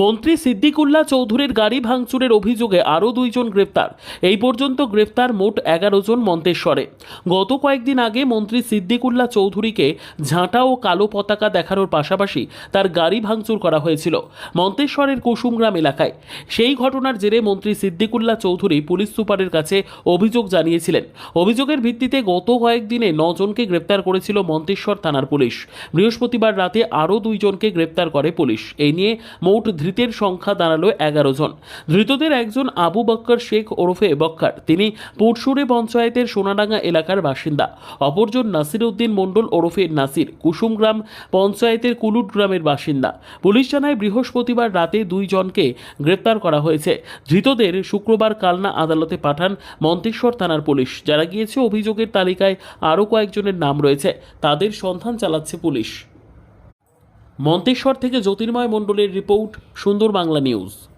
মন্ত্রী সিদ্দিকুল্লাহ চৌধুরীর গাড়ি ভাঙচুরের অভিযোগে আরও দুইজন গ্রেপ্তার। এই পর্যন্ত গ্রেপ্তার মোট এগারো জন মন্তেশ্বরে। গত কয়েকদিন আগে মন্ত্রী সিদ্দিকুল্লাহ চৌধুরীকে ঝাঁটা ও কালো পতাকা দেখানোর পাশাপাশি তার গাড়ি ভাঙচুর করা হয়েছিল মন্তেশ্বরের কুসুমগ্রাম এলাকায়। সেই ঘটনার জেরে মন্ত্রী সিদ্দিকুল্লাহ চৌধুরী পুলিশ সুপারের কাছে অভিযোগ জানিয়েছিলেন। অভিযোগের ভিত্তিতে গত কয়েকদিনে নজনকে গ্রেপ্তার করেছিল মন্তেশ্বর থানার পুলিশ। বৃহস্পতিবার রাতে আরও দুইজনকে গ্রেপ্তার করে পুলিশ। এই নিয়ে মোট ধৃতের সংখ্যা দাঁড়াল এগারো জন। ধৃতদের একজন আবু বক্কর শেখ ওরফে বক্কর। তিনি পুরসুরে পঞ্চায়েতের সোনাডাঙ্গা এলাকার বাসিন্দা। অপরজন নাসির উদ্দিন মণ্ডল ওরফে নাসির, কুসুমগ্রাম পঞ্চায়েতের কুলুট গ্রামের বাসিন্দা। পুলিশ জানায়, বৃহস্পতিবার রাতে দুইজনকে গ্রেপ্তার করা হয়েছে। ধৃতদের শুক্রবার কালনা আদালতে পাঠান মন্তেশ্বর থানার পুলিশ। যারা গিয়েছে, অভিযোগের তালিকায় আরও কয়েকজনের নাম রয়েছে। তাদের সন্ধান চালাচ্ছে পুলিশ। মন্তেশ্বর থেকে জ্যোতির্ময় মণ্ডলের রিপোর্ট সুন্দর বাংলা নিউজ।